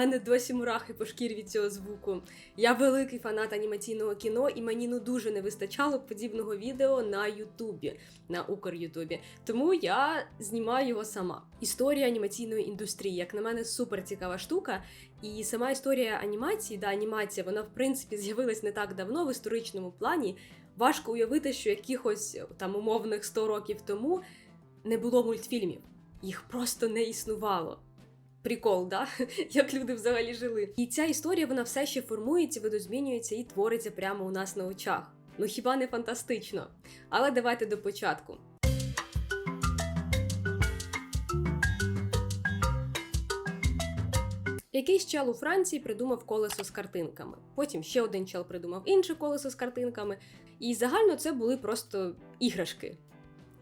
мене досі мурахи по шкірі від цього звуку. Я великий фанат анімаційного кіно, і мені ну дуже не вистачало подібного відео на Ютубі, на Укр-Ютубі. Тому я знімаю його сама. Історія анімаційної індустрії, як на мене, супер цікава штука. І сама історія анімації, да, анімація, вона в принципі з'явилась не так давно в історичному плані. Важко уявити, що якихось там умовних 100 років тому не було мультфільмів. Їх просто не існувало. Прикол, да? Як люди взагалі жили. І ця історія вона все ще формується, видозмінюється і твориться прямо у нас на очах. Ну хіба не фантастично? Але давайте до початку. Якийсь чел у Франції придумав колесо з картинками. Потім ще один чел придумав інше колесо з картинками. І загально це були просто іграшки.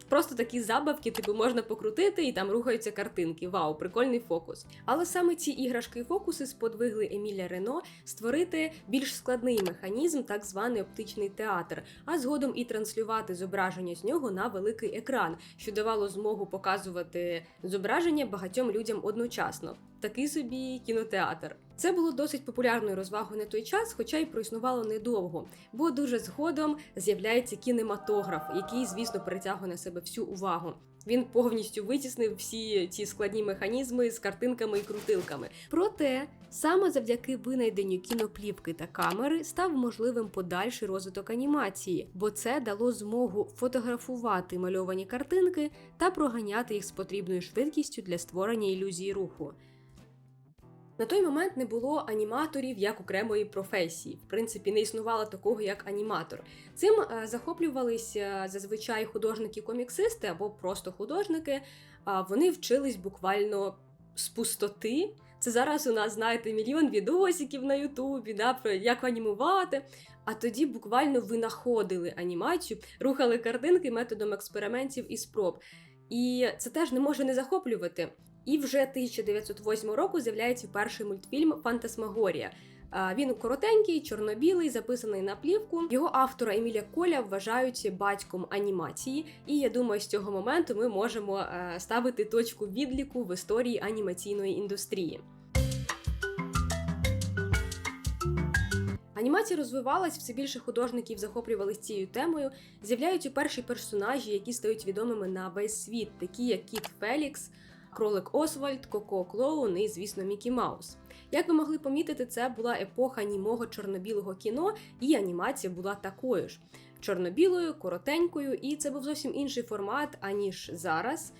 Просто такі забавки, типу, можна покрутити і там рухаються картинки. Вау, прикольний фокус. Але саме ці іграшки і фокуси сподвигли Еміля Рено створити більш складний механізм, так званий оптичний театр, а згодом і транслювати зображення з нього на великий екран, що давало змогу показувати зображення багатьом людям одночасно. Такий собі кінотеатр. Це було досить популярною розвагою на той час, хоча й проіснувало недовго, бо дуже згодом з'являється кінематограф, який, звісно, притягує на себе всю увагу. Він повністю витіснив всі ці складні механізми з картинками і крутилками. Проте саме завдяки винайденню кіноплівки та камери став можливим подальший розвиток анімації, бо це дало змогу фотографувати мальовані картинки та проганяти їх з потрібною швидкістю для створення ілюзії руху. На той момент не було аніматорів як окремої професії. В принципі, не існувало такого як аніматор. Цим е, захоплювалися зазвичай художники-коміксисти або просто художники. Вони вчились буквально з пустоти. Це зараз у нас, знаєте, мільйон відосиків на Ютубі, да, про як анімувати. А тоді буквально винаходили анімацію, рухали картинки методом експериментів і спроб. І це теж не може не захоплювати. І вже 1908 року з'являється перший мультфільм Фантасмагорія. Він коротенький, чорно-білий, записаний на плівку. Його автора Еміля Коля вважають батьком анімації, і я думаю, з цього моменту ми можемо е, ставити точку відліку в історії анімаційної індустрії. Анімація розвивалась, все більше художників захоплювалися цією темою. З'являються перші персонажі, які стають відомими на весь світ, такі як Кіт Фелікс, Кролик Освальд, Коко Клоун і, звісно, Мікі Маус. Як ви могли помітити, це була епоха німого чорно-білого кіно, і анімація була такою ж. Чорно-білою, коротенькою, і це був зовсім інший формат, аніж зараз.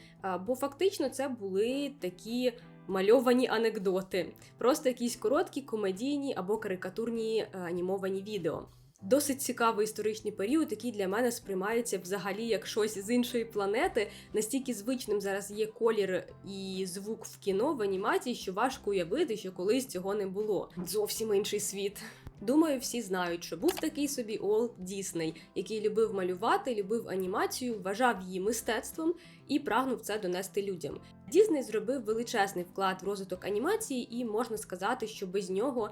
Бо фактично це були такі мальовані анекдоти, просто якісь короткі, комедійні або карикатурні е, анімовані відео. Досить цікавий історичний період, який для мене сприймається взагалі як щось з іншої планети. Настільки звичним зараз є колір і звук в кіно в анімації, що важко уявити, що колись цього не було. Зовсім інший світ. Думаю, всі знають, що був такий собі Уолт Дісней, який любив малювати, любив анімацію, вважав її мистецтвом і прагнув це донести людям. Дісней зробив величезний вклад в розвиток анімації, і можна сказати, що без нього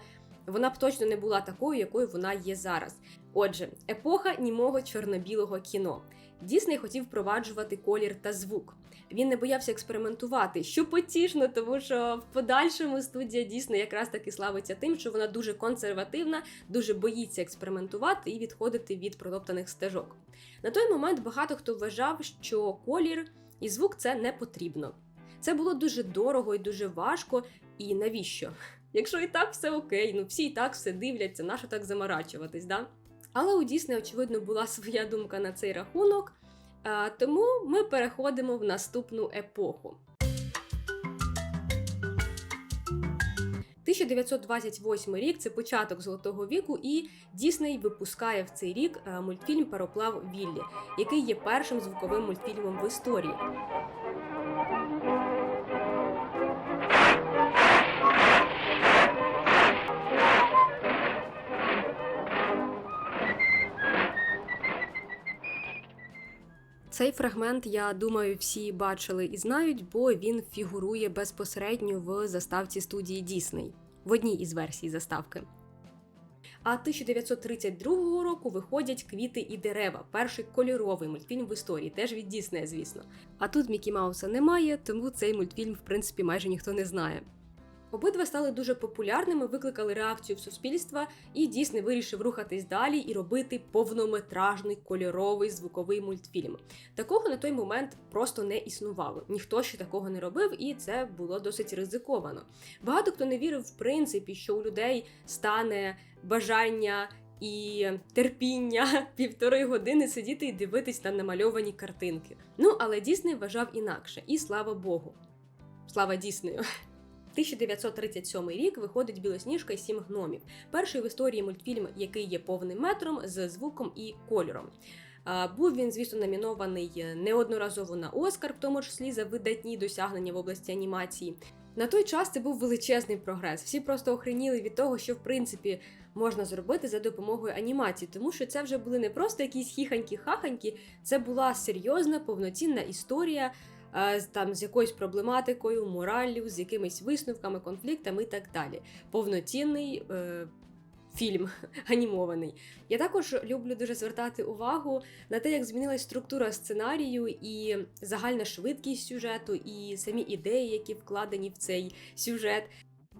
вона б точно не була такою, якою вона є зараз. Отже, епоха німого чорно-білого кіно. Дісней хотів впроваджувати колір та звук. Він не боявся експериментувати, що потішно, тому що в подальшому студія Дісней якраз таки славиться тим, що вона дуже консервативна, дуже боїться експериментувати і відходити від протоптаних стежок. На той момент багато хто вважав, що колір і звук це не потрібно. Це було дуже дорого і дуже важко. І навіщо? Якщо і так все окей, ну всі і так все дивляться, нащо так заморачуватись, да? Але у Дісней, очевидно, була своя думка на цей рахунок, тому ми переходимо в наступну епоху. 1928 рік це початок золотого віку, і Дісней випускає в цей рік мультфільм Пароплав Віллі, який є першим звуковим мультфільмом в історії. Цей фрагмент, я думаю, всі бачили і знають, бо він фігурує безпосередньо в заставці студії Дісней в одній із версій заставки. А 1932 року виходять Квіти і дерева, перший кольоровий мультфільм в історії, теж від Діснея, звісно. А тут Мікі Мауса немає, тому цей мультфільм, в принципі, майже ніхто не знає. Обидва стали дуже популярними, викликали реакцію в суспільства, і Дісней вирішив рухатись далі і робити повнометражний кольоровий звуковий мультфільм. Такого на той момент просто не існувало. Ніхто ще такого не робив, і це було досить ризиковано. Багато хто не вірив в принципі, що у людей стане бажання. І терпіння півтори години сидіти і дивитись на намальовані картинки. Ну але Дісней вважав інакше, і слава Богу. Слава Діснею. 1937 рік виходить Білосніжка і сім гномів. Перший в історії мультфільм, який є повним метром з звуком і кольором. Був він, звісно, номінований неодноразово на Оскар, в тому числі за видатні досягнення в області анімації. На той час це був величезний прогрес. Всі просто охреніли від того, що в принципі можна зробити за допомогою анімації, тому що це вже були не просто якісь хіханькі-хаханькі, це була серйозна повноцінна історія е, там з якоюсь проблематикою, мораллю, з якимись висновками, конфліктами і так далі. Повноцінний. Е, Фільм анімований. Я також люблю дуже звертати увагу на те, як змінилась структура сценарію і загальна швидкість сюжету, і самі ідеї, які вкладені в цей сюжет.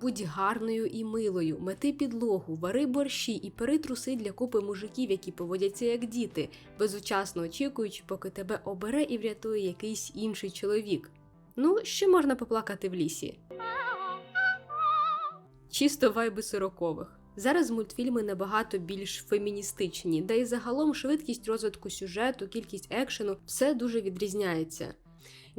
Будь гарною і милою, мети підлогу, вари борщі і пери труси для купи мужиків, які поводяться як діти, безучасно очікуючи, поки тебе обере і врятує якийсь інший чоловік. Ну, ще можна поплакати в лісі. Чисто вайби сорокових. Зараз мультфільми набагато більш феміністичні, да й загалом швидкість розвитку сюжету, кількість екшену все дуже відрізняється.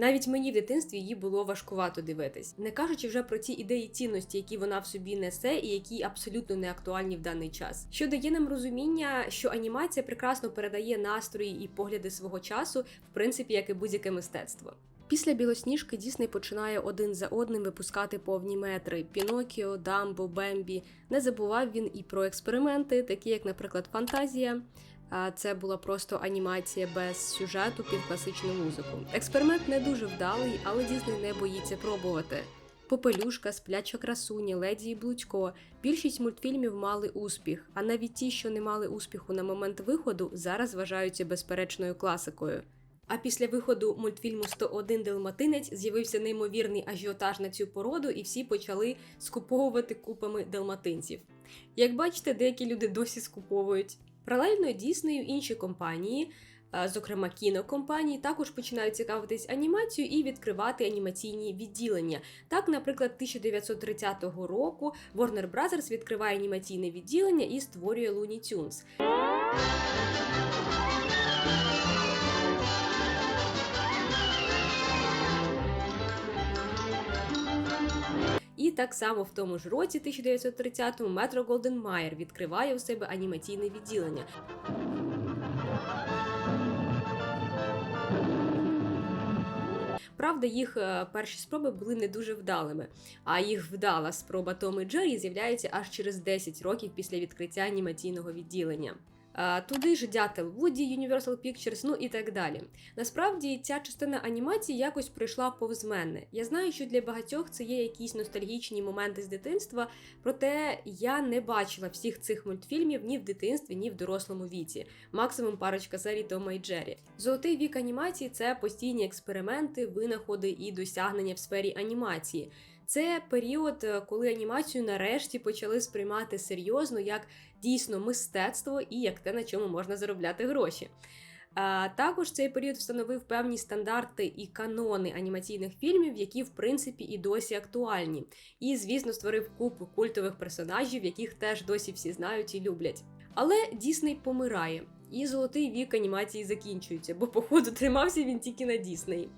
Навіть мені в дитинстві її було важкувато дивитись, не кажучи вже про ті ідеї цінності, які вона в собі несе, і які абсолютно не актуальні в даний час. Що дає нам розуміння, що анімація прекрасно передає настрої і погляди свого часу, в принципі, як і будь-яке мистецтво. Після білосніжки Дісней починає один за одним випускати повні метри: Пінокіо, Дамбо, Бембі. Не забував він і про експерименти, такі як, наприклад, Фантазія. Це була просто анімація без сюжету під класичну музику. Експеримент не дуже вдалий, але Дісней не боїться пробувати. Попелюшка, спляча красуня, леді і Блудько. Більшість мультфільмів мали успіх, а навіть ті, що не мали успіху на момент виходу, зараз вважаються безперечною класикою. А після виходу мультфільму «101 Далматинець з'явився неймовірний ажіотаж на цю породу, і всі почали скуповувати купами далматинців. Як бачите, деякі люди досі скуповують. Паралельно Діснею інші компанії, зокрема кінокомпанії, також починають цікавитись анімацією і відкривати анімаційні відділення. Так, наприклад, 1930 року Warner Bros. відкриває анімаційне відділення і створює Looney Tunes. Так само в тому ж році, 1930-му, Метро Голден Майер відкриває у себе анімаційне відділення. Правда, їх е, перші спроби були не дуже вдалими, а їх вдала спроба Том і Джері з'являється аж через 10 років після відкриття анімаційного відділення. Туди ж дятел Вуді, Universal Pictures, ну і так далі. Насправді ця частина анімації якось пройшла повз мене. Я знаю, що для багатьох це є якісь ностальгічні моменти з дитинства, проте я не бачила всіх цих мультфільмів ні в дитинстві, ні в дорослому віці. Максимум парочка серій Тома і Джері. Золотий вік анімації це постійні експерименти, винаходи і досягнення в сфері анімації. Це період, е, коли анімацію нарешті почали сприймати серйозно як дійсно мистецтво і як те, на чому можна заробляти гроші. Також цей період встановив певні стандарти і канони анімаційних фільмів, які в принципі і досі актуальні. І, звісно, створив купу культових персонажів, яких теж досі всі знають і люблять. Але Дісней помирає, і золотий вік анімації закінчується, бо, походу, тримався він тільки на Діснеї.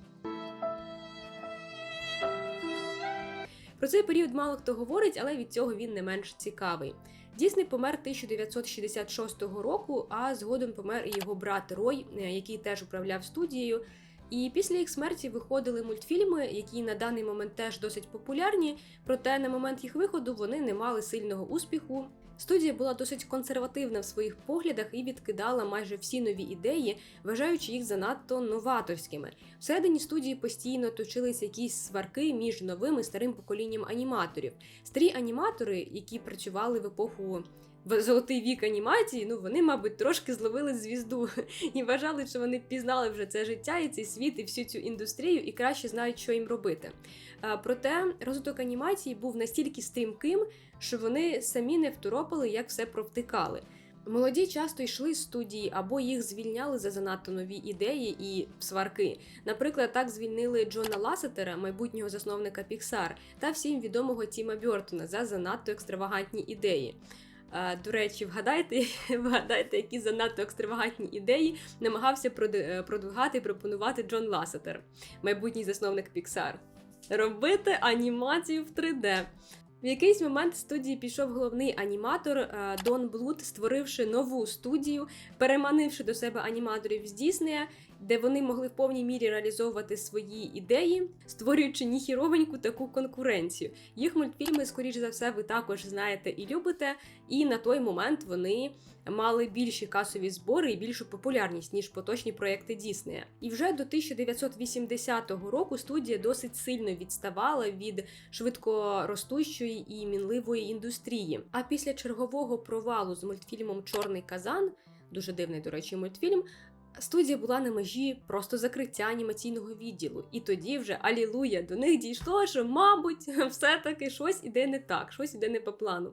Про цей період мало хто говорить, але від цього він не менш цікавий. Дісней помер 1966 року, а згодом помер і його брат Рой, е, який теж управляв студією. І після їх смерті виходили мультфільми, які на даний момент теж досить популярні, проте на момент їх виходу вони не мали сильного успіху. Студія була досить консервативна в своїх поглядах і відкидала майже всі нові ідеї, вважаючи їх занадто новаторськими. Всередині студії постійно точилися якісь сварки між новим і старим поколінням аніматорів. Старі аніматори, які працювали в епоху в золотий вік анімації, ну вони, мабуть, трошки зловили звізду і вважали, що вони пізнали вже це життя і цей світ, і всю цю індустрію, і краще знають, що їм робити. Проте розвиток анімації був настільки стрімким, що вони самі не второпали, як все провтикали. Молоді часто йшли з студії або їх звільняли за занадто нові ідеї і сварки. Наприклад, так звільнили Джона Ласетера, майбутнього засновника Pixar, та всім відомого Тіма Бьортона за занадто екстравагантні ідеї. А, До речі, вгадайте, вгадайте, які занадто екстравагантні ідеї намагався продвигати і пропонувати Джон Ласетер, майбутній засновник Pixar. Робити анімацію в 3D. В якийсь момент студії пішов головний аніматор е, Дон Блуд, створивши нову студію, переманивши до себе аніматорів з Діснея, де вони могли в повній мірі реалізовувати свої ідеї, створюючи ніхіровеньку таку конкуренцію. Їх мультфільми, скоріш за все, ви також знаєте і любите. І на той момент вони мали більші касові збори і більшу популярність ніж поточні проекти Діснея. І вже до 1980 року студія досить сильно відставала від швидко ростущої і мінливої індустрії. А після чергового провалу з мультфільмом Чорний казан, дуже дивний, до речі, мультфільм. Студія була на межі просто закриття анімаційного відділу, і тоді вже алілуя до них дійшло, що, мабуть, все-таки щось іде не так, щось іде не по плану.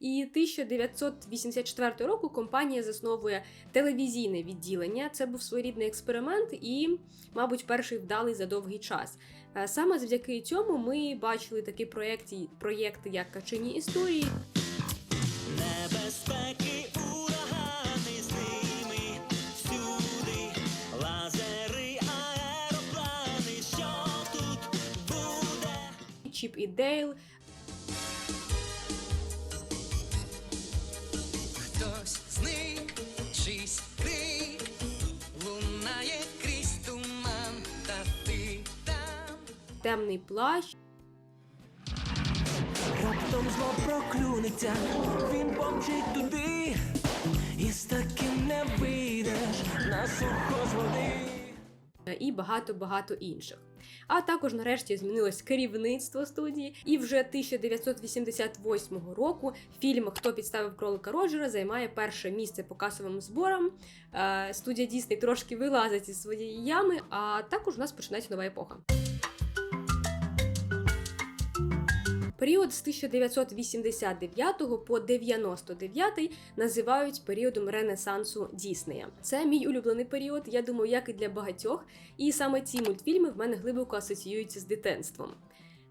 І 1984 року компанія засновує телевізійне відділення. Це був своєрідний експеримент і, мабуть, перший вдалий за довгий час. Е, Саме завдяки цьому ми бачили такі проєкти, проєкти як Качині історії, Небезпеки, урагани Чіп і Дейл. Хтось зник, чийсь крик лунає крізь туман, та ти там. Темний плащ, Раптом зло проклюнеться, він помчить туди, і з таким не вийдеш на сухо з води. і багато-багато інших. А також нарешті змінилось керівництво студії, і вже 1988 року фільм Хто підставив кролика Роджера займає перше місце по касовим зборам. Е, Студія Дісней трошки вилазить із своєї ями, а також у нас починається нова епоха. Період з 1989 по 99 називають періодом Ренесансу Діснея. Це мій улюблений період, я думаю, як і для багатьох, і саме ці мультфільми в мене глибоко асоціюються з дитинством.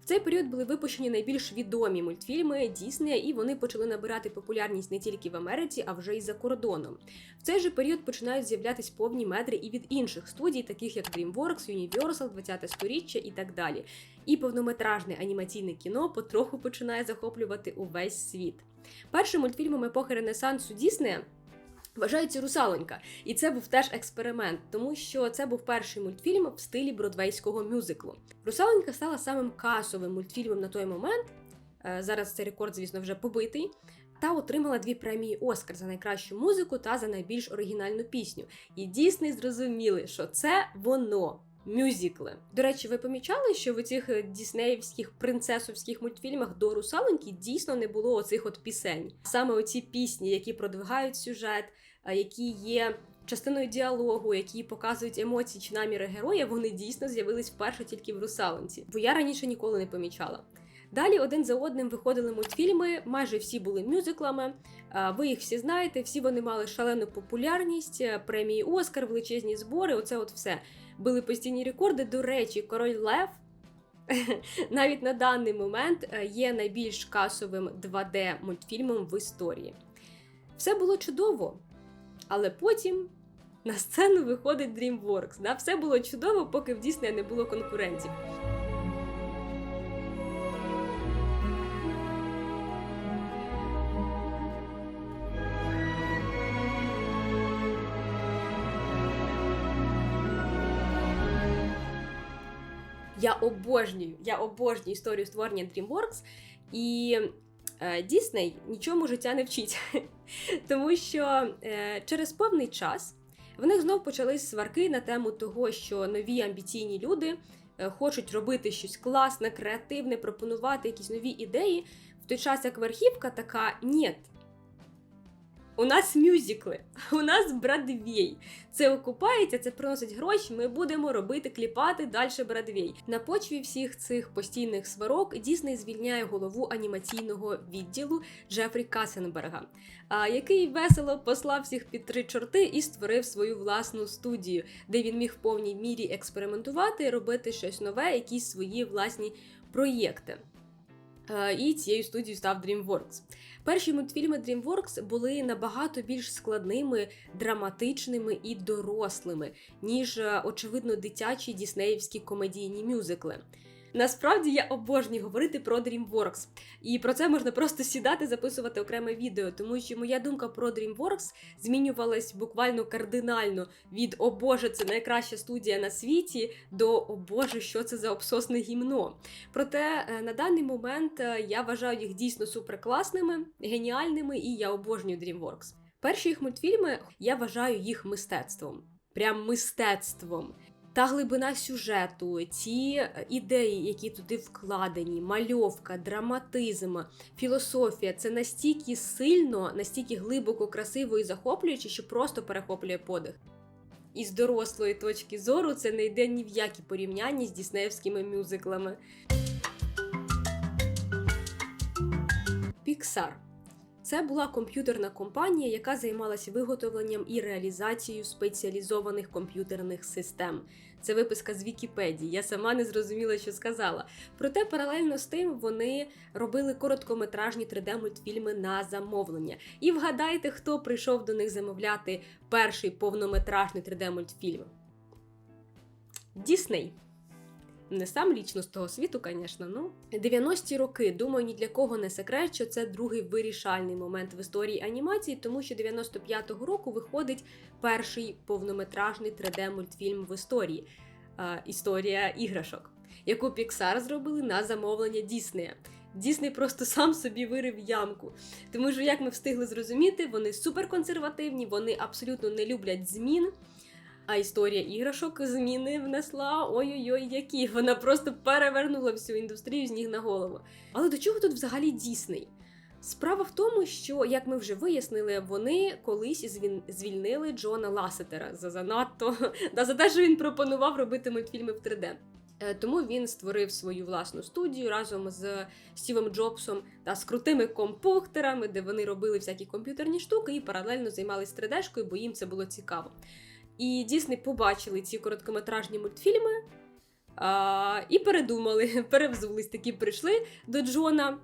Цей період були випущені найбільш відомі мультфільми Діснея, і вони почали набирати популярність не тільки в Америці, а вже й за кордоном. В цей же період починають з'являтись повні медри і від інших студій, таких як DreamWorks, Universal, 20-те сторіччя і так далі. І повнометражне анімаційне кіно потроху починає захоплювати увесь світ. Першим мультфільмом епохи Ренесансу Діснея Вважається русалонька, і це був теж експеримент, тому що це був перший мультфільм в стилі бродвейського мюзиклу. Русалонька стала самим касовим мультфільмом на той момент. Е, Зараз цей рекорд, звісно, вже побитий. Та отримала дві премії Оскар за найкращу музику та за найбільш оригінальну пісню. І Дісней зрозуміли, що це воно. Мюзикли. До речі, ви помічали, що в цих діснеївських принцесовських мультфільмах до русалоньки дійсно не було оцих от пісень. Саме оці пісні, які продвигають сюжет, які є частиною діалогу, які показують емоції чи наміри героя, вони дійсно з'явились вперше тільки в русалонці, бо я раніше ніколи не помічала. Далі один за одним виходили мультфільми, майже всі були мюзиклами. Ви їх всі знаєте, всі вони мали шалену популярність, е, премії Оскар, величезні збори. Оце от все. Били постійні рекорди. До речі, король Лев навіть на даний момент е, є найбільш касовим 2D мультфільмом в історії. Все було чудово, але потім на сцену виходить DreamWorks. Да? Все було чудово, поки в Діснея не було конкурентів. Я обожнюю, я обожнюю історію створення DreamWorks, і Дісней нічому життя не вчить. Тому що е, через певний час в них знов почались сварки на тему того, що нові амбіційні люди е, хочуть робити щось класне, креативне, пропонувати якісь нові ідеї. В той час як верхівка така ні. У нас мюзикли, у нас Бродвей. Це окупається, це приносить гроші. Ми будемо робити кліпати далі Бродвей. На почві всіх цих постійних сварок Дісней звільняє голову анімаційного відділу Джефрі Касенберга, який весело послав всіх під три чорти і створив свою власну студію, де він міг в повній мірі експериментувати, робити щось нове, якісь свої власні проєкти. Е, І цією студією став DreamWorks. Перші мультфільми DreamWorks були набагато більш складними, драматичними і дорослими, ніж, е, очевидно, дитячі діснеївські комедійні мюзикли. Насправді я обожнюю говорити про DreamWorks. І про це можна просто сідати, записувати окреме відео, тому що моя думка про DreamWorks змінювалась буквально кардинально від О Боже, це найкраща студія на світі до О Боже, що це за обсосне гімно. Проте е, на даний момент е, я вважаю їх дійсно суперкласними, геніальними, і я обожнюю DreamWorks. Перші їх мультфільми я вважаю їх мистецтвом. Прям мистецтвом. Та глибина сюжету, ті е, ідеї, які туди вкладені, мальовка, драматизм, філософія це настільки сильно, настільки глибоко, красиво і захоплююче, що просто перехоплює подих. І з дорослої точки зору це не йде ні в які порівняння з діснеївськими мюзиклами. Pixar це була комп'ютерна компанія, яка займалася виготовленням і реалізацією спеціалізованих комп'ютерних систем. Це виписка з Вікіпедії. Я сама не зрозуміла, що сказала. Проте паралельно з тим вони робили короткометражні 3D-мультфільми на замовлення. І вгадайте, хто прийшов до них замовляти перший повнометражний 3D-мультфільм? Дісней. Не сам лічно з того світу, звісно, ну 90-ті роки. Думаю, ні для кого не секрет, що це другий вирішальний момент в історії анімації, тому що 95-го року виходить перший повнометражний 3D-мультфільм в історії а, Історія іграшок, яку Pixar зробили на замовлення Діснея. Дісней просто сам собі вирив ямку. Тому що, як ми встигли зрозуміти, вони суперконсервативні, вони абсолютно не люблять змін. А історія іграшок зміни внесла ой-ой-ой, які вона просто перевернула всю індустрію з ніг на голову. Але до чого тут взагалі Дісней? Справа в тому, що, як ми вже вияснили, вони колись звільнили Джона Ласетера за занадто да, за те, що він пропонував робити мультфільми в 3D. Е, Тому він створив свою власну студію разом з Стівом Джобсом та з крутими компухтерами, де вони робили всякі комп'ютерні штуки і паралельно займалися 3D-шкою, бо їм це було цікаво. І Дісней побачили ці короткометражні мультфільми а, і передумали, перевзулись, такі прийшли до Джона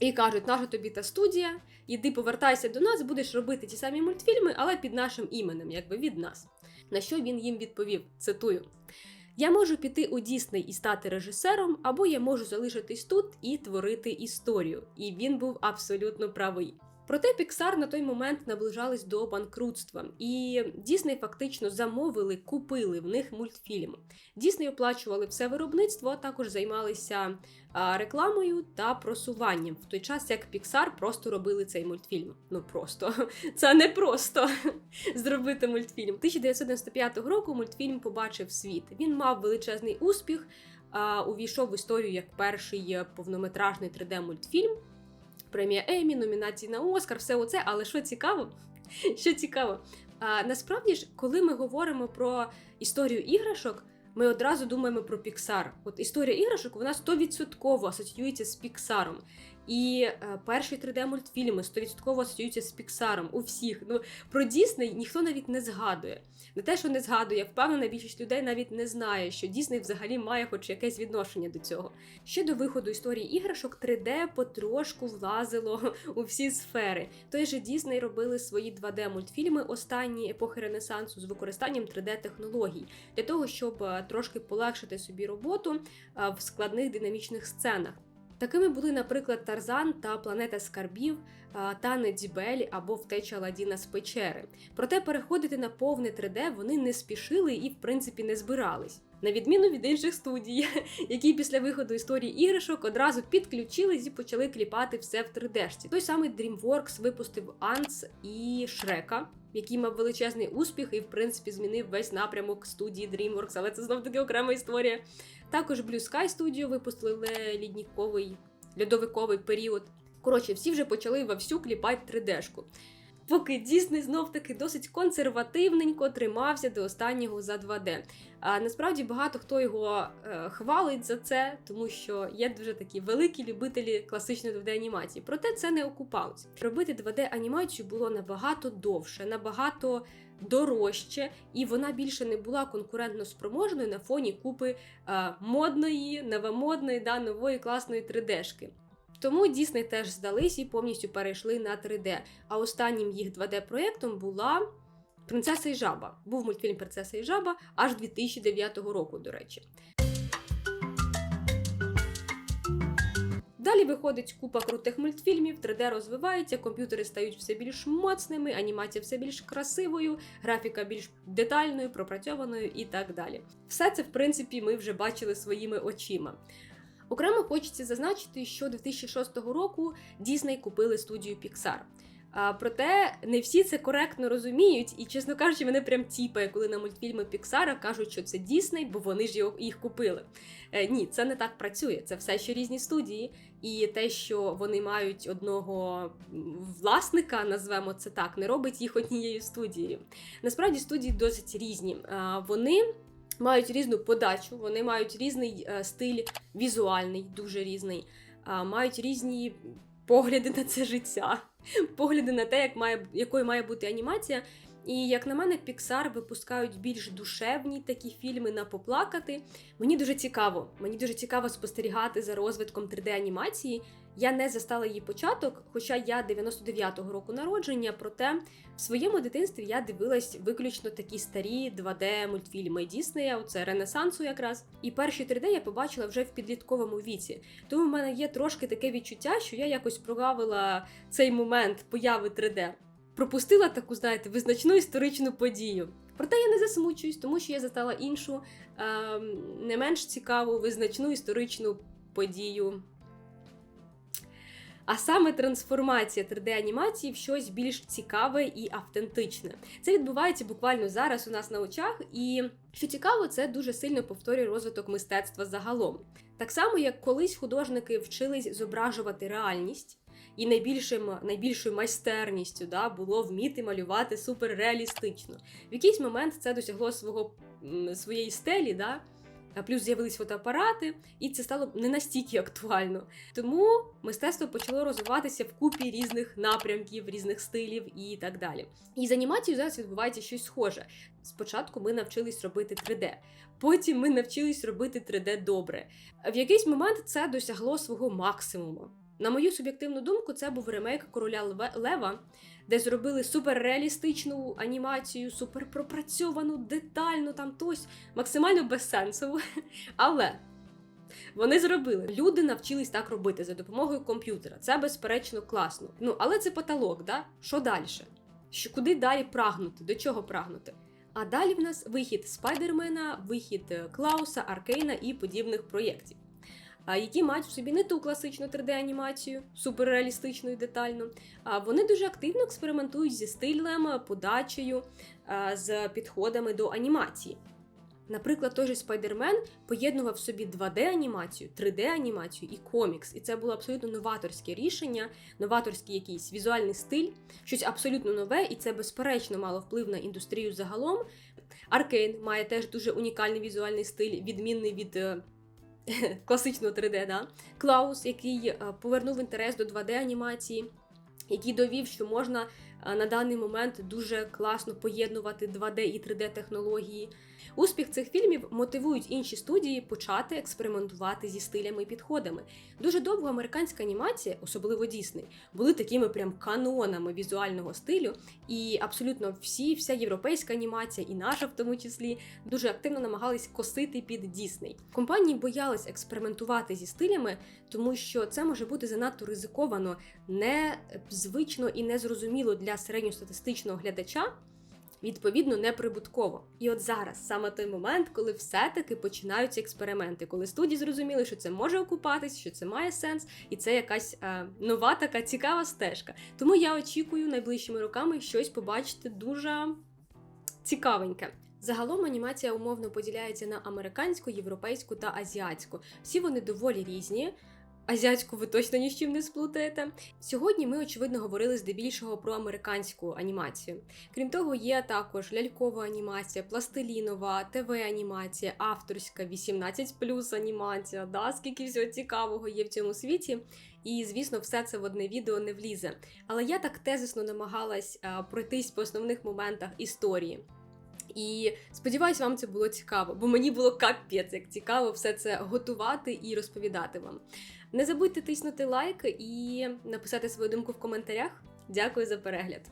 і кажуть: наша тобі та студія, іди повертайся до нас, будеш робити ті самі мультфільми, але під нашим іменем, якби від нас. На що він їм відповів: цитую. Я можу піти у Дісней і стати режисером, або я можу залишитись тут і творити історію. І він був абсолютно правий. Проте Pixar на той момент наближались до банкрутства, і Дісней фактично замовили, купили в них мультфільм. Дісней оплачували все виробництво, а також займалися рекламою та просуванням, в той час як Pixar просто робили цей мультфільм. Ну просто це не просто зробити мультфільм. 1995 року мультфільм побачив світ. Він мав величезний успіх, увійшов в історію як перший повнометражний 3D-мультфільм премія Емі, номінації на Оскар, все оце. Але що цікаво, що цікаво, а, насправді ж, коли ми говоримо про історію іграшок, ми одразу думаємо про Піксар. От історія іграшок вона 100% асоціюється з Піксаром. І е, перші 3D-мультфільми 100% асоціюються з Піксаром у всіх. Ну про Дісней ніхто навіть не згадує. Не те, що не згадує, впевнена, більшість людей навіть не знає, що Дісней взагалі має хоч якесь відношення до цього. Ще до виходу історії іграшок 3D потрошку влазило у всі сфери. Той же Дісней робили свої 2D-мультфільми останні епохи Ренесансу з використанням 3D-технологій для того, щоб е, трошки полегшити собі роботу е, в складних динамічних сценах. Такими були, наприклад, Тарзан та Планета скарбів, Танець Бель або Втеча Ладіна з печери. Проте переходити на повне 3D вони не спішили і, в принципі, не збирались. На відміну від інших студій, які після виходу історії іграшок одразу підключились і почали кліпати все в 3D-шці. Той самий DreamWorks випустив Ants і Шрека, який мав величезний успіх і, в принципі, змінив весь напрямок студії DreamWorks, але це знов таки окрема історія. Також Blue Sky Studio випустили лідніковий льодовиковий період. Коротше, всі вже почали вовсю кліпати 3D-шку. Поки Дісней знов таки досить консервативненько тримався до останнього за 2D. А насправді багато хто його е, хвалить за це, тому що є дуже такі великі любителі класичної 2D анімації. Проте це не окупаунс. Робити 2D анімацію було набагато довше, набагато дорожче, і вона більше не була конкурентно спроможною на фоні купи е, модної, новомодної, да, нової класної 3D-шки. Тому Дісней теж здались і повністю перейшли на 3D. А останнім їх 2D-проєктом була Принцеса і жаба. Був мультфільм Принцеса і жаба аж 2009 року, до речі. Далі виходить купа крутих мультфільмів, 3D розвивається, комп'ютери стають все більш моцними, анімація все більш красивою, графіка більш детальною, пропрацьованою і так далі. Все це, в принципі, ми вже бачили своїми очима. Окремо хочеться зазначити, що 2006 року Дісней купили студію Pixar. А, проте не всі це коректно розуміють, і, чесно кажучи, мене прям тіпає, коли на мультфільми Піксара кажуть, що це Дісней, бо вони ж його, їх купили. Е, ні, це не так працює. Це все ще різні студії, і те, що вони мають одного власника, назвемо це так, не робить їх однією студією. Насправді студії досить різні. А, вони мають різну подачу, вони мають різний е, стиль візуальний, дуже різний, мають різні погляди на це життя погляди на те, як має, якою має бути анімація. І як на мене, Pixar випускають більш душевні такі фільми на поплакати. Мені дуже цікаво. Мені дуже цікаво спостерігати за розвитком 3D-анімації. Я не застала її початок, хоча я 99-го року народження, проте в своєму дитинстві я дивилась виключно такі старі 2D-мультфільми Діснея, оце Ренесансу якраз. І перші 3D я побачила вже в підлітковому віці. Тому в мене є трошки таке відчуття, що я якось прогавила цей момент появи 3D. Пропустила таку, знаєте, визначну історичну подію. Проте я не засмучуюсь, тому що я застала іншу, ем, не менш цікаву, визначну історичну подію. А саме трансформація 3D-анімації в щось більш цікаве і автентичне. Це відбувається буквально зараз у нас на очах, і що цікаво, це дуже сильно повторює розвиток мистецтва загалом. Так само, як колись художники вчились зображувати реальність, і найбільшим, найбільшою майстерністю да, було вміти малювати суперреалістично. В якийсь момент це досягло свого, своєї стелі, да, а плюс з'явились фотоапарати, і це стало не настільки актуально. Тому мистецтво почало розвиватися в купі різних напрямків, різних стилів і так далі. І з анімацією зараз відбувається щось схоже. Спочатку ми навчились робити 3D, потім ми навчились робити 3D добре. В якийсь момент це досягло свого максимуму. На мою суб'єктивну думку, це був ремейк короля Лева, де зробили суперреалістичну анімацію, суперпропрацьовану, детальну, там тось максимально безсенсову. Але вони зробили. Люди навчились так робити за допомогою комп'ютера. Це безперечно класно. Ну, але це потолок, да? Що далі? Що куди далі прагнути? До чого прагнути? А далі в нас вихід Спайдермена, вихід е, Клауса, Аркейна і подібних проєктів. Які мають в собі не ту класичну 3D-анімацію, суперреалістичну і детальну. А вони дуже активно експериментують зі стилем, подачею, з підходами до анімації. Наприклад, той же Спайдермен поєднував в собі 2D-анімацію, 3D-анімацію і комікс. І це було абсолютно новаторське рішення, новаторський якийсь візуальний стиль, щось абсолютно нове, і це безперечно мало вплив на індустрію загалом. Аркейн має теж дуже унікальний візуальний стиль, відмінний від е, класичного 3D. Да? Клаус, який е, повернув інтерес до 2D-анімації, який довів, що можна на даний момент дуже класно поєднувати 2D і 3D технології. Успіх цих фільмів мотивують інші студії почати експериментувати зі стилями і підходами. Дуже довго американська анімація, особливо Дісней, були такими прям канонами візуального стилю, і абсолютно всі, вся європейська анімація, і наша в тому числі, дуже активно намагались косити під Дісней. Компанії боялись експериментувати зі стилями, тому що це може бути занадто ризиковано, незвично і незрозуміло для середньостатистичного глядача. Відповідно, неприбутково. І от зараз саме той момент, коли все-таки починаються експерименти, коли студії зрозуміли, що це може окупатись, що це має сенс, і це якась е, нова така цікава стежка. Тому я очікую найближчими роками щось побачити дуже цікавеньке. Загалом анімація умовно поділяється на американську, європейську та азіатську. Всі вони доволі різні. Азіатську ви точно ні з чим не сплутаєте. Сьогодні ми, очевидно, говорили здебільшого про американську анімацію. Крім того, є також лялькова анімація, пластилінова, ТВ-анімація, авторська, 18 анімація, да, скільки всього цікавого є в цьому світі. І, звісно, все це в одне відео не влізе. Але я так тезисно намагалась а, пройтись по основних моментах історії. І сподіваюсь, вам це було цікаво, бо мені було капець як цікаво все це готувати і розповідати вам. Не забудьте тиснути лайк і написати свою думку в коментарях. Дякую за перегляд.